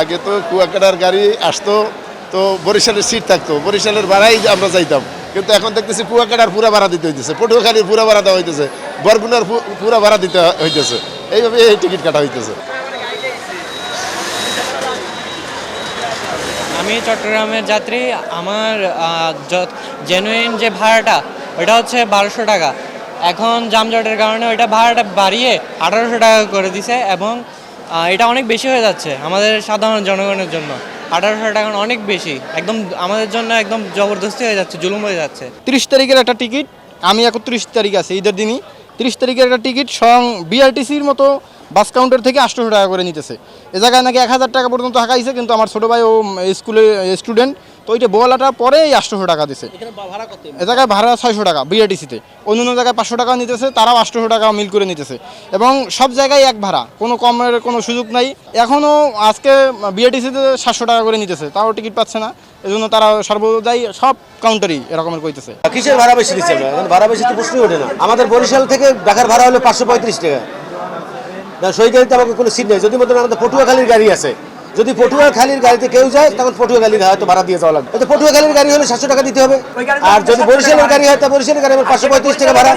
আগে তো কুয়াকাটার গাড়ি আসতো, তো বরিশালের সিট থাকতো। বরিশালের ভাড়াই আমরা যাইতাম। কিন্তু এখন দেখতেছি কুয়াকাটার পুরা ভাড়া দিতে হইতেছে। পটুয়াখালীর পুরা ভাড়া দেওয়া হইতেছে। বরগুনার পুরা ভাড়া দিতে হইতেছে। এইভাবে এই টিকিট কাটা হইতেছে। আমি চট্টগ্রামের যাত্রী। আমার জেনুইন যে ভাড়াটা, ওটা হচ্ছে বারোশো টাকা। এখন যানজটের কারণে ওইটা ভাড়াটা বাড়িয়ে আঠারোশো টাকা করে দিছে এবং এটা অনেক বেশি হয়ে যাচ্ছে আমাদের সাধারণ জনগণের জন্য। আঠারোশো টাকা অনেক বেশি। একদম আমাদের জন্য একদম জবরদস্তি হয়ে যাচ্ছে, জুলুম হয়ে যাচ্ছে। তিরিশ তারিখের একটা টিকিট, আমি একত্রিশ তারিখ আছে ঈদের দিনই। তিরিশ তারিখের একটা টিকিট স্বয়ং বিআরটিসির মতো বাস কাউন্টার থেকে আটশোশো টাকা করে নিতেছে। এ জায়গায় নাকি এক হাজার টাকা পর্যন্ত হাঁকাইছে কিন্তু আমার ছোটো ভাই ও স্কুলে স্টুডেন্ট তো ওইটা বোয়ালাটা পরে এই আটশোশো টাকা দিছে। এ জায়গায় ভাড়া ছয়শো টাকা বিআরটিসিতে অন্য অন্য জায়গায় পাঁচশো টাকা নিতেছে তারাও আটশোশো টাকা মিল করে নিতেছে। এবং সব জায়গায় এক ভাড়া কোনো কমের কোনো সুযোগ নাই। এখনও আজকে বিআরটিসিতে সাতশো টাকা করে নিতেছে তাও টিকিট পাচ্ছে না। এজন্য তারা সর্বদাই সব কাউন্টারই এরকমের কইতেছে। কিসের ভাড়া বেশি দিচ্ছে ভাড়া বেশি তো প্রশ্নই ওঠে না। আমাদের বরিশাল থেকে ঢাকার ভাড়া হলো পাঁচশো পঁয়ত্রিশ টাকা। সেই গাড়িতে আমাকে কোনো সিট নেই। যদি মতন আমাদের পটুয়াখালীর গাড়ি আছে যদি পটুয়াখালীর গাড়িতে কেউ যায় তখন পটুয়াখালীর হয়তো ভাড়া দিয়ে যাওয়া লাগবে। তো পটুয়াখালীর গাড়ি হলে সাতশো টাকা দিতে হবে। আর যদি বরিশালের গাড়ি হয় তা বরিশালের গাড়ি আমার পাঁচশো পঁয়ত্রিশ টাকা ভাড়া।